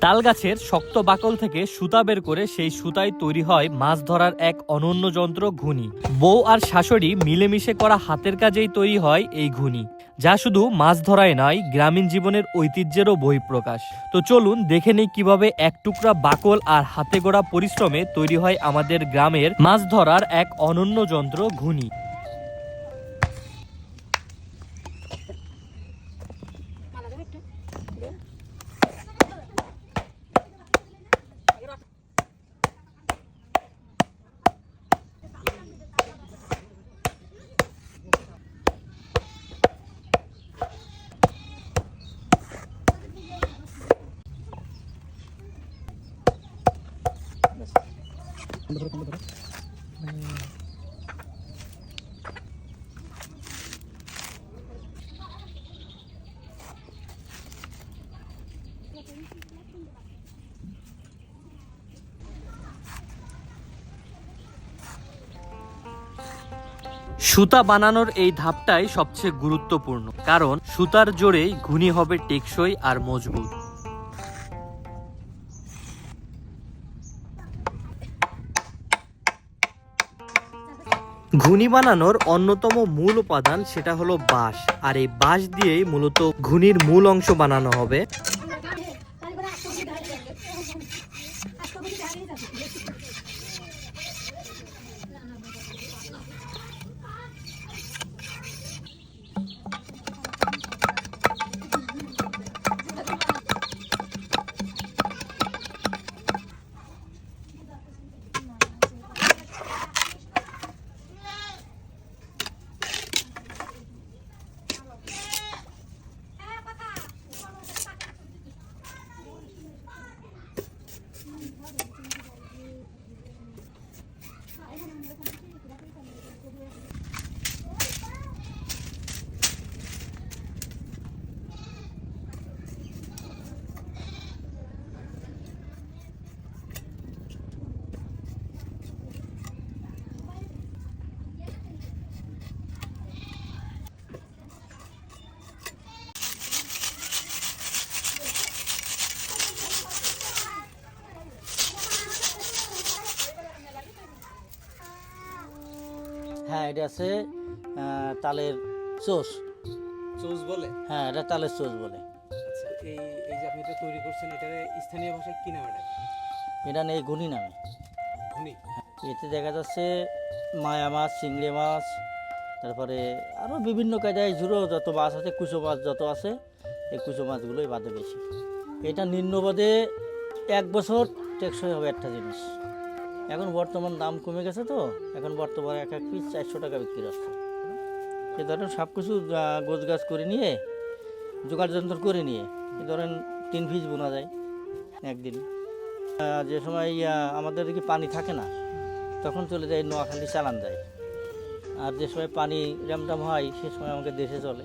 তাল গাছের শক্ত বাকল থেকে সুতা বের করে সেই সুতায় তৈরি হয় মাছ ধরার এক অনন্য যন্ত্র ঘুনি বউ আর শাশুড়ি মিলেমিশে করা হাতের কাজেই তৈরি হয় এই ঘুনি যা শুধু মাছ ধরাই নয়, গ্রামীণ জীবনের ঐতিহ্যেরও বহিঃপ্রকাশ। তো চলুন দেখে নিই কীভাবে এক টুকরা বাকল আর হাতে গড়া পরিশ্রমে তৈরি হয় আমাদের গ্রামের মাছ ধরার এক অনন্য যন্ত্র ঘুনি সুতা বানানোর এই ধাপটাই সবচেয়ে গুরুত্বপূর্ণ কারণ সুতার জোরেই ঘুনি হবে টেকসই আর মজবুত। ঘুনি বানানোর অন্যতম মূল উপাদান সেটা হলো বাঁশ। আর এই বাঁশ দিয়েই মূলত ঘুনির মূল অংশ বানানো হবে। হ্যাঁ এটা আছে তালের চোষ চোজ বলে? হ্যাঁ এটা তালের চোষ বলে। আচ্ছা এই এই যে আপনি এটা তৈরি করছেন এটার স্থানীয় ভাষায় কি নাম এটা? এটা নেই গুনি নামে। ঘুনি? এতে দেখা যাচ্ছে মায়া মাছ চিংড়ি মাছ তারপরে আরও বিভিন্ন কায়দায় ঝুড়ো যত মাছ আছে কুচো মাছ যত আছে এই কুচো মাছগুলোই বাদে বেশি। এটা নিম্নবাদে এক বছর টেকসই হবে একটা জিনিস। এখন বর্তমান দাম কমে গেছে তো, এখন বর্তমানে এক এক পিস চারশো টাকা বিক্রি হচ্ছে। এ ধরেন সব কিছু গোছ গাছ করে নিয়ে জোগাড় যন্ত্র করে নিয়ে, এ ধরেন তিন পিস বোনা যায় একদিন। যে সময় আমাদের কি পানি থাকে না, তখন চলে যায়, নোয়াখালী চালান যায়। আর যে সময় পানি র্যামটাম হয়, সে সময় আমাকে দেশে চলে।